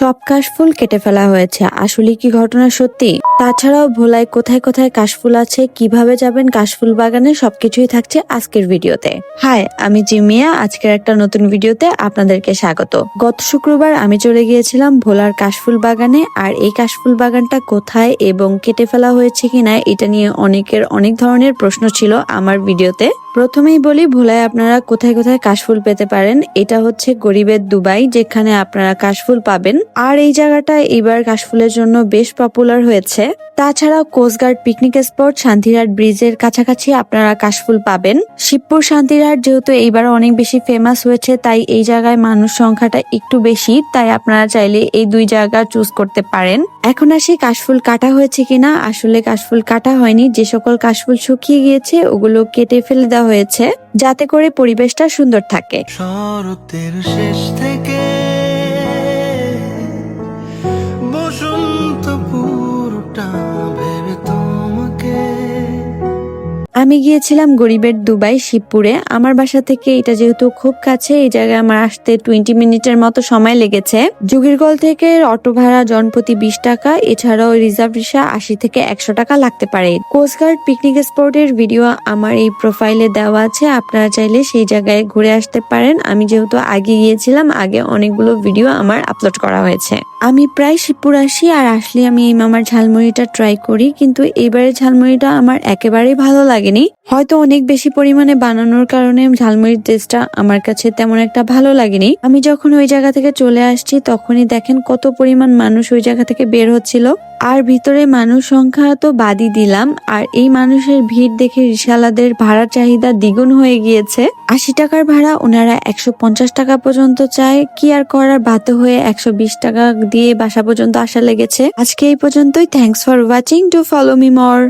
সব কাশফুল কেটে ফেলা হয়েছে। আসলে কি ঘটনা সত্যি? তাছাড়াও ভোলায় কোথায় কোথায় কাশফুল আছে, কীভাবে যাবেন, কাশফুল বাগানে সবকিছুই থাকছে আজকের ভিডিওতে। হাই, আমি জিমিয়া, আজকের একটা নতুন ভিডিওতে আপনাদেরকে স্বাগত। গত শুক্রবার আমি চলে গিয়েছিলাম ভোলার কাশফুল বাগানে, আর এই কাশফুল বাগানটা কোথায় এবং কেটে ফেলা হয়েছে কিনা, এটা নিয়ে অনেকের অনেক ধরনের প্রশ্ন ছিল আমার ভিডিওতে। প্রথমেই বলি, ভোলায় আপনারা কোথায় কোথায় কাশফুল পেতে পারেন, এটা হচ্ছে গরিবের দুবাই, যেখানে আপনারা কাশফুল পাবেন। আর এই জায়গাটা এবার কাশফুলের জন্য বেশ পপুলার হয়েছে। তাছাড়াও কোস্টগার্ড পিকনিক স্পট শান্তিরহাট ব্রিজের কাছাকাছি আপনারা কাশফুল পাবেন। শিবপুর শান্তিরহাট যেহেতু এইবার অনেক বেশি ফেমাস হয়েছে, তাই এই জায়গায় মানুষ সংখ্যাটা একটু বেশি, তাই আপনারা চাইলে এই দুই জায়গা চুজ করতে পারেন। এখন আসি কাশফুল কাটা হয়েছে কিনা। আসলে কাশফুল কাটা হয়নি, যে সকল কাশফুল শুকিয়ে গিয়েছে, ওগুলো কেটে ফেলে দেওয়া হয়েছে, যাতে করে পরিবেশটা সুন্দর থাকে। শরতের শেষ থেকে আমি গিয়েছিলাম গরিবের দুবাই শিবপুরে। আমার বাসা থেকে এটা যেহেতু খুব কাছে, এই জায়গায় আমার আসতে টোয়েন্টি মিনিটের মতো সময় লেগেছে। যুগিরগল থেকে অটো ভাড়া জনপ্রতি বিশ টাকা, এছাড়াও রিজার্ভ রিক্সা আশি থেকে একশো টাকা লাগতে পারে। কোস্টগার্ড পিকনিক স্পটের ভিডিও আমার এই প্রোফাইলে দেওয়া আছে, আপনারা চাইলে সেই জায়গায় ঘুরে আসতে পারেন। আমি যেহেতু আগে গিয়েছিলাম, আগে অনেকগুলো ভিডিও আমার আপলোড করা হয়েছে। আমি প্রায় শিবপুর আসি আর আসলে আমি এই মামার ঝালমুড়িটা ট্রাই করি, কিন্তু এবারে ঝালমুড়িটা আমার একেবারেই ভালো লাগেনি। হয়তো অনেক বেশি পরিমাণে বানানোর কারণে ঝালমুড়ির টেস্টটা আমার কাছে তেমন একটা ভালো লাগেনি। আমি যখন ওই জায়গা থেকে চলে আসছি, তখনই দেখেন কত পরিমাণ মানুষ ওই জায়গা থেকে বের হচ্ছিল। আর ভিতরে মানুষ সংখ্যা তো বাদই দিলাম, আর এই মানুষের ভিড় দেখে রিশালাদের ভাড়া চাহিদা দ্বিগুণ হয়ে গিয়েছে। আশি টাকার ভাড়া, ওনারা একশো পঞ্চাশ টাকা পর্যন্ত চায়, কি আর করার বাধ্য হয়ে একশো বিশ টাকা দিয়ে বাসা পর্যন্ত আসা লেগেছে। আজকে এই পর্যন্তই thanks for watching to follow me more